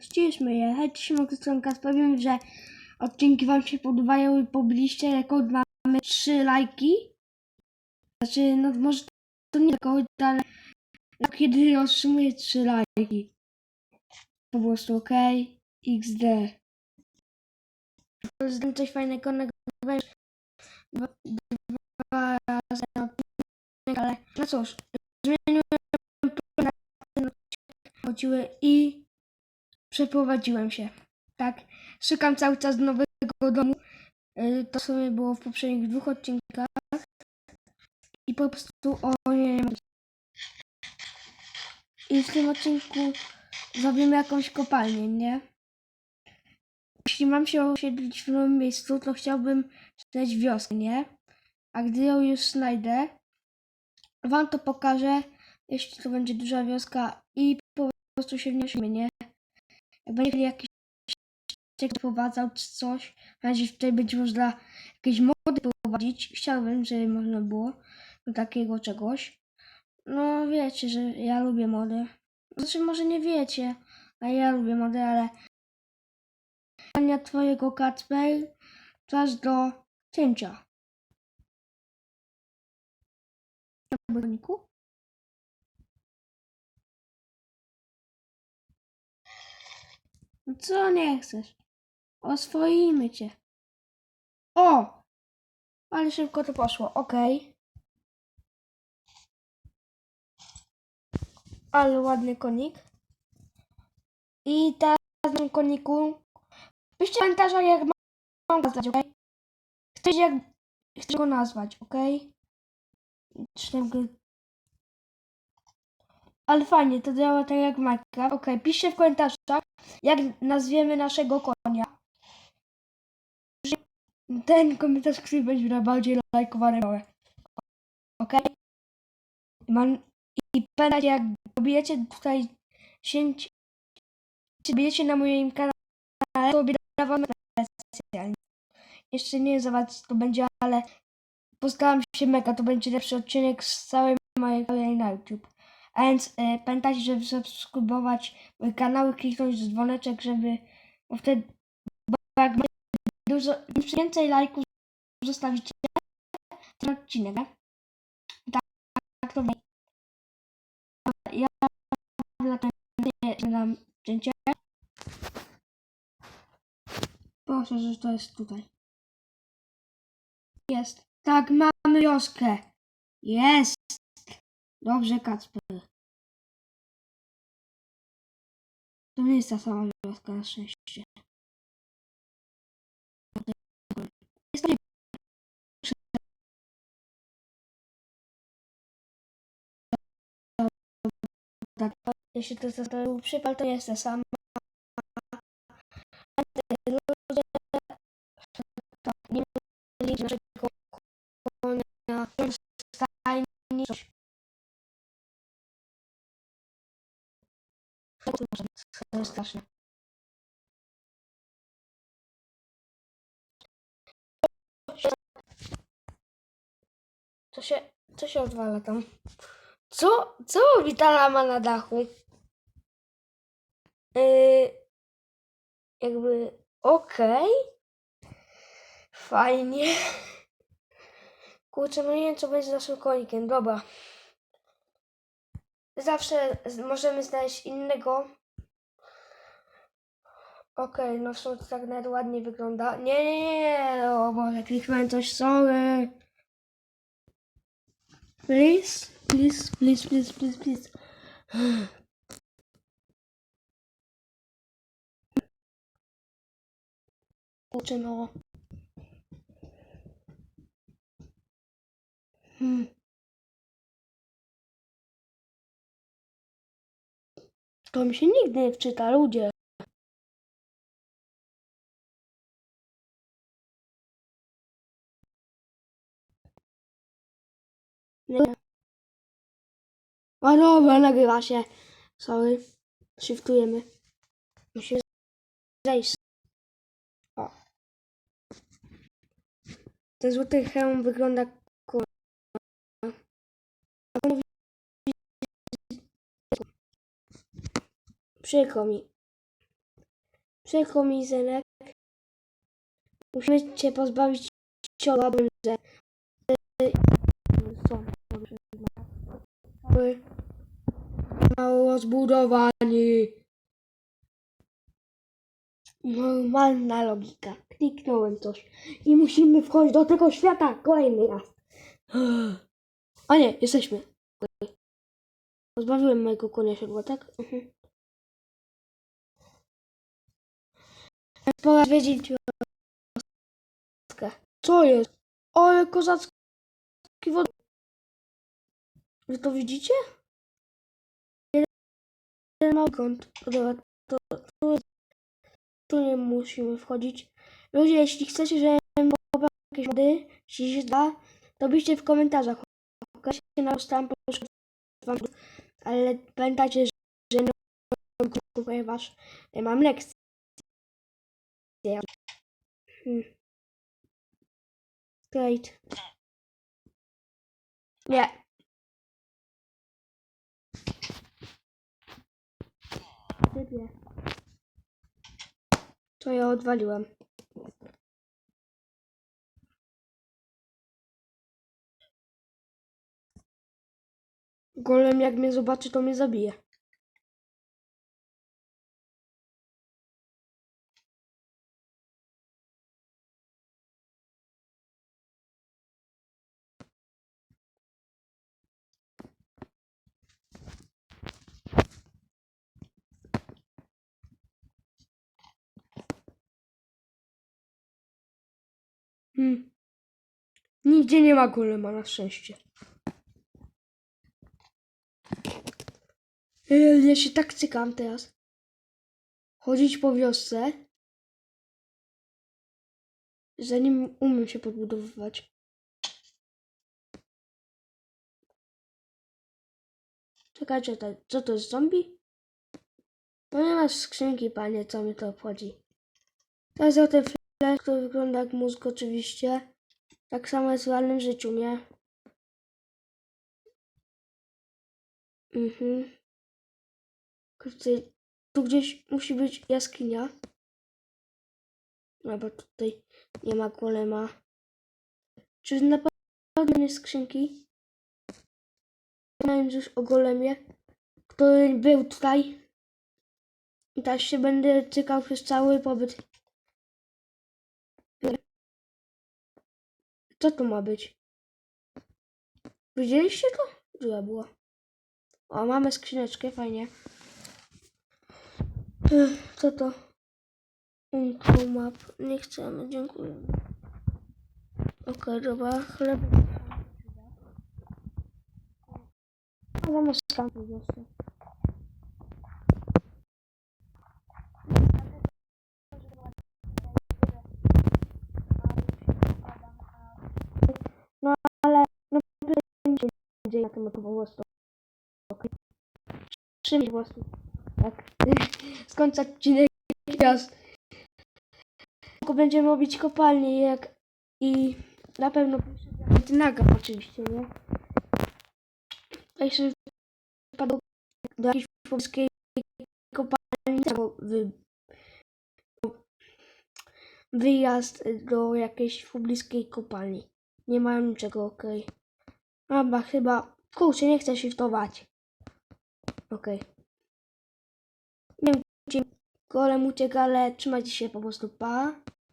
ściszmy je. Hej, Szymon Stronka, powiem, że odcinki wam się podobają i pobiliście rekord, mamy 3 lajki. Znaczy, no może to nie rekord, ale jak kiedy otrzymuję 3 lajki. Po prostu, ok? XD. Zdam coś fajnego, nagrywałeś dwa, dwa razy na ale no cóż, zmieniłem plan na ten odcinek, chodziły i przeprowadziłem się. Tak, szukam cały czas nowego domu. Y, To sobie było w poprzednich dwóch odcinkach. I po prostu o nie. I w tym odcinku zrobimy jakąś kopalnię, nie? Jeśli mam się osiedlić w nowym miejscu, to chciałbym znaleźć wioskę, nie? A gdy ją już znajdę, wam to pokażę, jeśli to będzie duża wioska i po prostu się wniesiemy, nie? Jak będzie jakiś ciekaw prowadzał czy coś, na razie tutaj będzie można jakieś mody prowadzić. Chciałbym, żeby można było do takiego czegoś. No wiecie, że ja lubię mody. Znaczy może nie wiecie, a ja lubię mody, ale Ania twojego Kacper, czas do cięcia. Na No Co nie chcesz? Oswoimy cię. O! Ale szybko to poszło, okej. Ale ładny konik. I teraz na koniku. Piszcie w jak mam go nazwać, okej? Chcecie jak... Chcę go nazwać, okej? Go... Ale fajnie, to działa tak jak Minecraft. Okej, piszcie w komentarzach, jak nazwiemy naszego konia. Ten komentarz, który będzie najbardziej lajkowany. Okej? Mam... I pamiętajcie, jak pobijecie tutaj 10... Bijecie na moim kanale, to wam specjalnie. Jeszcze nie zobacz, to będzie, ale postaram się mega, to będzie lepszy odcinek z całej mojej na YouTube. A więc e, pamiętajcie, żeby subskrybować mój kanał i kliknąć dzwoneczek, żeby bo wtedy, bo jak dużo, więcej lajków zostawicie ten odcinek? Tak, tak to będzie. Ja dam cięcie. Proszę, że to jest tutaj. Jest. Tak, mamy wioskę. Jest. Dobrze, Kacper. To nie jest ta sama wioska, na szczęście. Jest to tak, jeśli to przypal, to nie jest ta sama. Ludzie to nie mieli konia stajni. coś. Co się, co się odwala tam? Co, co Witala ma na dachu? Yy, jakby okej. Fajnie. Kurczę, no nie wiem co będzie z naszym konikiem. Dobra. Zawsze możemy znaleźć innego. Okej, no w sumie to tak nawet ładnie wygląda. Nie, nie, nie, nie. O Boże, kliknąłem coś, sorry. Please, please, please, please, please, please. Kurczę, no. Hmm. To mi się nigdy nie wczyta, ludzie. Nie. A dobra, nagrywa się. Sorry. Shiftujemy. Musimy zejść. O. Ten złoty hełm wygląda Przykro mi. Przykro mi, synek. Musimy cię pozbawić ciała, że mało zbudowani. Normalna logika. Kliknąłem coś. I musimy wchodzić do tego świata kolejny raz. A nie, jesteśmy. Pozbawiłem mojego konia siodła, tak? Mhm. Pora wioskę. Co jest? Ale kozacki wody. Wy to widzicie? Jeden kąt. Dobra, to, to, tu nie musimy wchodzić. Ludzie, jeśli chcecie, żebym pobrał jakieś wody, jeśli się da, to piszcie w komentarzach. Ok? się na tam ale pamiętajcie, że nie ponieważ mam lekcję. Hmm. Great. Nie. Ciebie. To ja odwaliłem. Golem jak mnie zobaczy, to mnie zabije. Hmm. Nigdzie nie ma golema na szczęście. Ja się tak cykam teraz. Chodzić po wiosce. Zanim umiem się podbudowywać. Czekajcie, to, co to jest zombie? No nie masz skrzynki, panie, co mi to obchodzi. Teraz o ten flash, który wygląda jak mózg oczywiście. Tak samo jest w realnym życiu, nie? Mhm. Kurczę, tu gdzieś musi być jaskinia. No bo tutaj nie ma golema. Czy na pewno nie skrzynki? Wspomniałem już o golemie, który był tutaj. I teraz się będę cykał przez cały pobyt. Co to ma być? Widzieliście to? Dziura była. O, mamy skrzyneczkę, fajnie. Co to? Intro map. Nie chcemy, dziękuję. Okej, dobra, chleb. A zamiast skampu został. No ale no tutaj nic się nie dzieje na prostu. Okej. Trzy po prostu. Tak. Skończę odcinek. Tylko będziemy robić kopalnię jak i na pewno naga oczywiście, nie? A jeszcze wpadł do jakiejś polskiej kopalni albo wy, wyjazd do jakiejś pobliskiej kopalni. Nie mają niczego, okej. Dobra, chyba. Kurczę, nie chcę shiftować. Okej. Nie wiem, golem ucieka, ale trzymajcie się po prostu, pa.